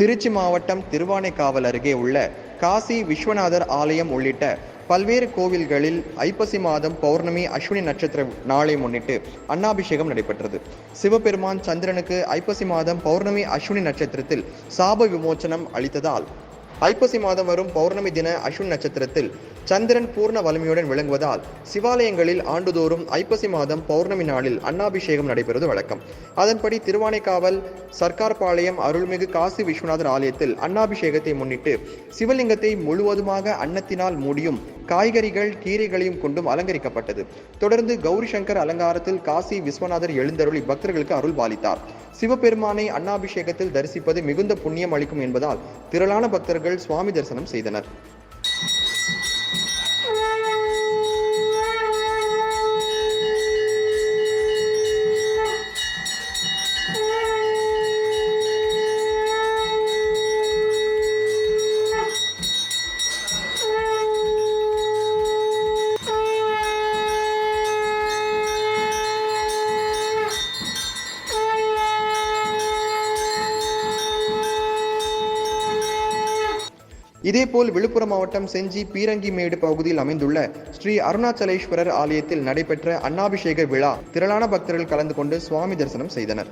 திருச்சி மாவட்டம் திருவானைக்காவல் அருகே உள்ள காசி விஸ்வநாதர் ஆலயம் உள்ளிட்ட பல்வேறு கோவில்களில் ஐப்பசி மாதம் பௌர்ணமி அஸ்வினி நட்சத்திர நாளை முன்னிட்டு அன்னாபிஷேகம் நடைபெற்றது. சிவபெருமான் சந்திரனுக்கு ஐப்பசி மாதம் பௌர்ணமி அஸ்வினி நட்சத்திரத்தில் சாப விமோச்சனம் அளித்ததால் ஐப்பசி மாதம் வரும் பௌர்ணமி தின அஸ்வின் நட்சத்திரத்தில் சந்திரன் பூர்ண வலிமையுடன் விளங்குவதால் சிவாலயங்களில் ஆண்டுதோறும் ஐப்பசி மாதம் பௌர்ணமி நாளில் அன்னாபிஷேகம் நடைபெறுவது வழக்கம். அதன்படி திருவானைக்காவல் சர்க்கார்பாளையம் அருள்மிகு காசி விஸ்வநாதர் ஆலயத்தில் அன்னாபிஷேகத்தை முன்னிட்டு சிவலிங்கத்தை முழுவதுமாக அன்னத்தினால் மூடியும் காய்கறிகள் கீரைகளையும் கொண்டும் அலங்கரிக்கப்பட்டது. தொடர்ந்து கௌரி சங்கர் அலங்காரத்தில் காசி விஸ்வநாதர் எழுந்தருளி பக்தர்களுக்கு அருள் பாலித்தார் சிவபெருமானை அன்னாபிஷேகத்தில் தரிசிப்பது மிகுந்த புண்ணியம் அளிக்கும் என்பதால் திரளான பக்தர்கள் சுவாமி தரிசனம் செய்தனர். இதேபோல் விழுப்புரம் மாவட்டம் செஞ்சி பீரங்கிமேடு பகுதியில் அமைந்துள்ள ஸ்ரீ அருணாச்சலேஸ்வரர் ஆலயத்தில் நடைபெற்ற அன்னாபிஷேக விழா திரளான பக்தர்கள் கலந்து கொண்டு சுவாமி தரிசனம் செய்தனர்.